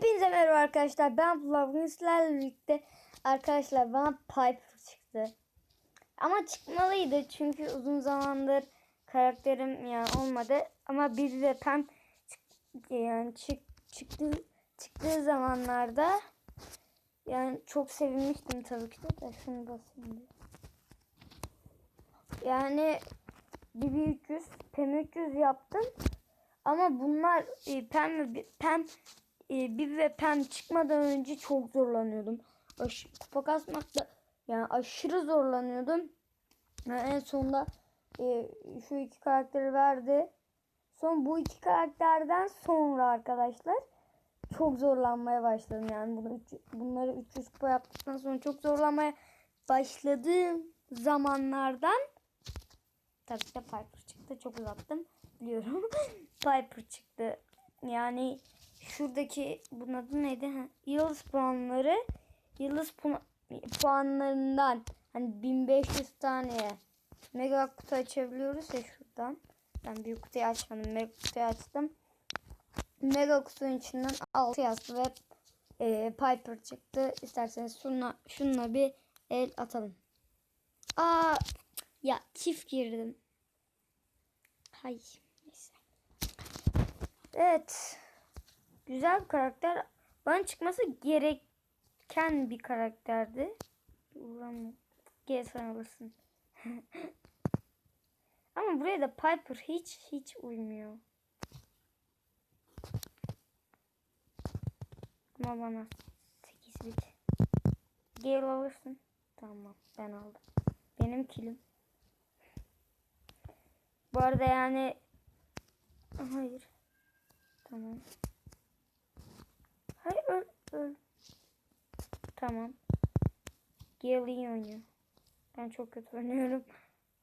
Hepinize merhaba arkadaşlar. Ben Flav. Sizlerle birlikte arkadaşlar bana Piper çıktı. Ama çıkmalıydı çünkü uzun zamandır karakterim yani olmadı. Ama bir de Pam çık- yani çık, çıktı çıktığı zamanlarda yani çok sevinmiştim tabii ki de. de şunu basayım. Yani BB300, PM300 yaptım. Ama bunlar e, pem pem e, bir ve pem çıkmadan önce çok zorlanıyordum. Aş kupa kasmakta yani aşırı zorlanıyordum. Ve en sonunda e, şu iki karakteri verdi. Son bu iki karakterden sonra arkadaşlar çok zorlanmaya başladım. Yani bunu bunları 300 kupa yaptıktan sonra çok zorlanmaya başladığım zamanlardan tabii ki Piper çıktı. Çok uzattım biliyorum. Piper çıktı. Yani şuradaki bunun adı neydi? Ha, Yıldız puanları yıldız pu- puanlarından hani 1500 taneye mega kutu açabiliyoruz ya şuradan. Ben büyük kutuyu açmadım. Mega kutuyu açtım. Mega kutunun içinden 6 yazdı ve e, Piper çıktı. İsterseniz şunla, şunla bir el atalım. Aa ya çift girdim. Hay neyse. Evet. Güzel bir karakter. Bana çıkması gereken bir karakterdi. Ulan gel sen alırsın. Ama buraya da Piper hiç hiç uymuyor. Ama bana 8 bit. Gel alırsın. Tamam ben aldım. Benim kilim. Bu arada yani hayır. Tamam. Hayır öl öl. Tamam. Gel iyi oynuyor. Ben çok kötü oynuyorum.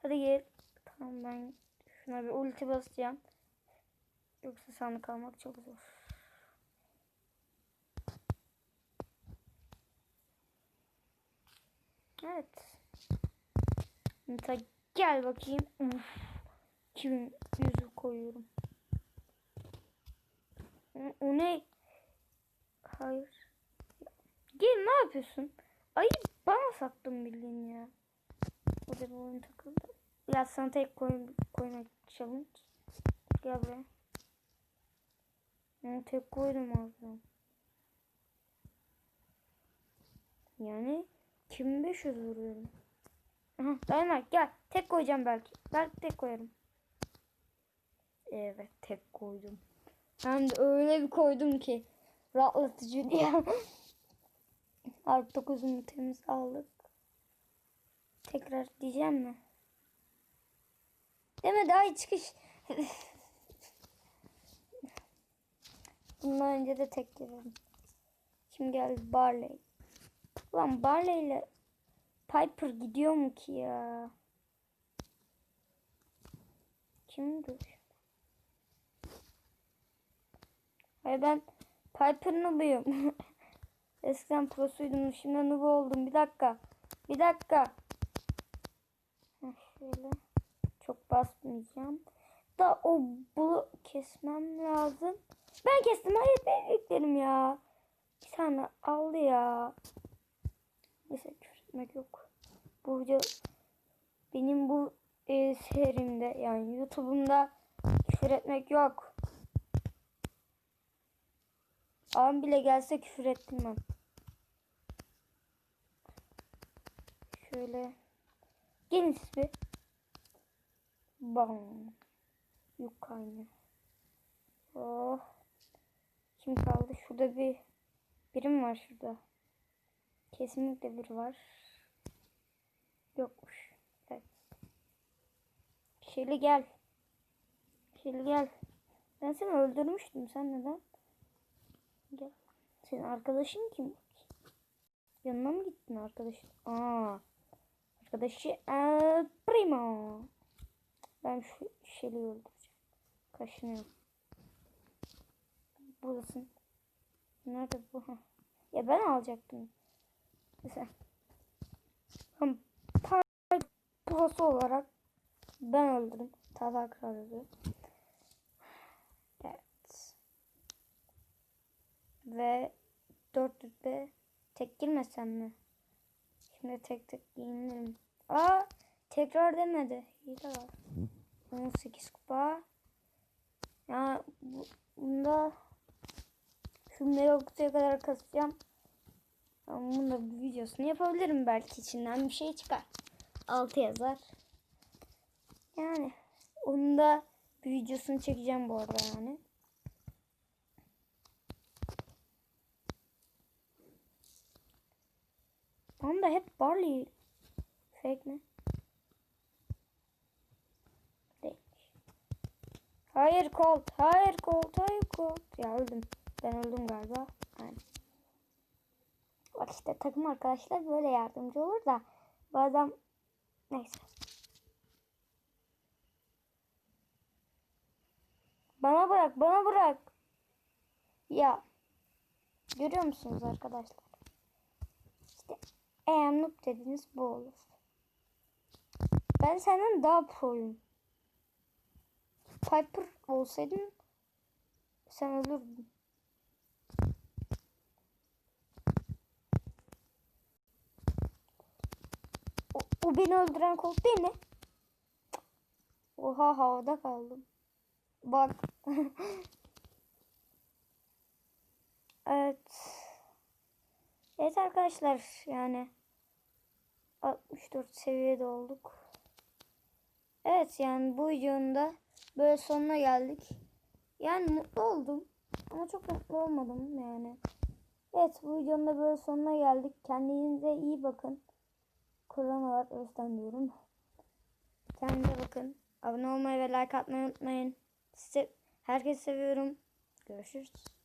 Hadi gel. Tamam ben şuna bir ulti basacağım. Yoksa sandık almak çok zor. Evet. Nita gel bakayım. Uf. 2100 koyuyorum. O, o ne? Hayır. Gel ne yapıyorsun? Ay bana sattın bildiğin ya. O da bir oyun takıldı. Ya sana tek koy, koymak challenge. Gel buraya. Onu tek koydum ağzına. Yani 2500 vuruyorum. Aha, dayanak gel. Tek koyacağım belki. Belki tek koyarım. Evet tek koydum. Hem de öyle bir koydum ki rahatlatıcı diye. Artı 9'unu temiz aldık. Tekrar diyeceğim mi? Deme daha iyi çıkış. Bundan önce de tek girelim. Kim geldi? Barley. Ulan Barley ile Piper gidiyor mu ki ya? Kim dur? Hayır ben Piper noob'uyum. Eskiden prosuydum. Şimdi noob oldum. Bir dakika. Bir dakika. Şöyle. Çok basmayacağım. Da o bu kesmem lazım. Ben kestim. Hayır ben yüklerim ya. Bir tane aldı ya. Neyse küfür etmek yok. Bu benim bu e, serimde yani YouTube'umda küfür etmek yok. Ağam bile gelse küfür ettim ben. Şöyle. Gelin siz bir. Bam. Kaynağı. Oh. Kim kaldı? Şurada bir birim var şurada. Kesinlikle bir var. Yokmuş. Evet. Şeli gel. Şeli gel. Ben seni öldürmüştüm. Sen neden? Gel. Senin arkadaşın kim? Yanına mı gittin arkadaşın? Aa. Arkadaşı El Primo. Ben şu Şeli'yi öldüreceğim. Kaşınıyor. Buradasın. Nerede bu? Ya ben alacaktım. Mesela. Tam pay prosu olarak ben öldürdüm. Tava kralı. Evet. Ve 4 rütbe tek girmesem mi? Şimdi tek tek giyinirim. Aa tekrar demedi. İyi de var. 18 kupa. Ya bu, bunda şu Melox'a kadar kasacağım. Ama bunda bir videosunu yapabilirim belki içinden bir şey çıkar. 6 yazar. Yani onun da bir videosunu çekeceğim bu arada yani. Onda hep Barley fake mi? Hayır Colt, hayır Colt, hayır Colt. Ya öldüm. Ben öldüm galiba. Aynen. Bak işte takım arkadaşlar böyle yardımcı olur da bu adam neyse. Bana bırak, bana bırak. Ya. Görüyor musunuz arkadaşlar? İşte eğer noob dediniz bu olur. Ben senden daha proyum. Piper olsaydın sen ölürdün. O, o beni öldüren Colt değil mi? Oha havada kaldım. Bak. evet. Evet arkadaşlar yani 64 seviyede olduk. Evet yani bu videonun da böyle sonuna geldik. Yani mutlu oldum. Ama çok mutlu olmadım yani. Evet bu videonun da böyle sonuna geldik. Kendinize iyi bakın. Koronalar Özden diyorum. Kendinize bakın. Abone olmayı ve like atmayı unutmayın. Size, herkesi seviyorum. Görüşürüz.